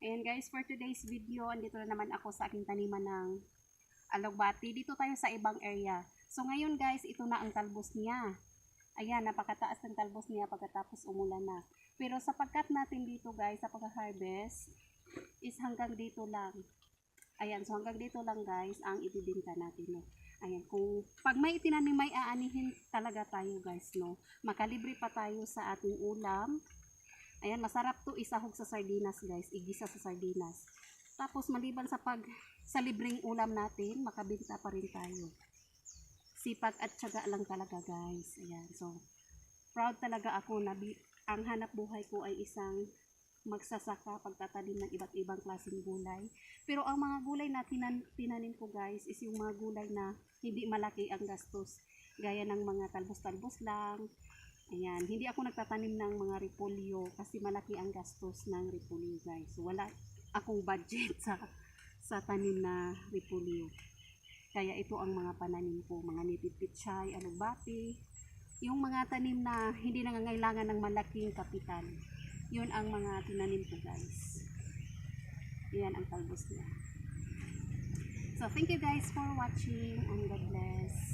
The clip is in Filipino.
Ayan guys, for today's video, andito na naman ako sa aking taniman ng alugbati. Dito tayo sa ibang area. So ngayon guys, ito na ang talbos niya. Ayan, napakataas ng talbos niya pagkatapos umulan na. Pero sa pagkat natin dito guys, sa pagka-harvest, is hanggang dito lang. Ayan, so hanggang dito lang guys ang ibibinta natin. No? Ayan, kung pag may itinanim may aanihin talaga tayo guys, no? Makalibre pa tayo sa ating ulam. Ayan, masarap to isahog sa sardinas guys, igisa sa sardinas. Tapos maliban sa pag sa libreng ulam natin, makabenta pa rin tayo. Sipag at tiyaga lang talaga guys. Ayan, so proud talaga ako na ang hanap buhay ko ay isang magsasaka pagtatanim ng iba't ibang klaseng gulay. Pero ang mga gulay na tinan- tinanim ko guys is yung mga gulay na hindi malaki ang gastos. Gaya ng mga talbos-talbos lang. Ayan, hindi ako nagtatanim ng mga repolyo kasi malaki ang gastos ng repolyo guys. Wala akong budget sa sa tanim na repolyo. Kaya ito ang mga pananim ko, mga nitipitsay, alugbati, yung mga tanim na hindi nangangailangan ng malaking kapital. Yun ang mga tinanim ko guys. Yan ang talbos niya. So, thank you guys for watching and God bless.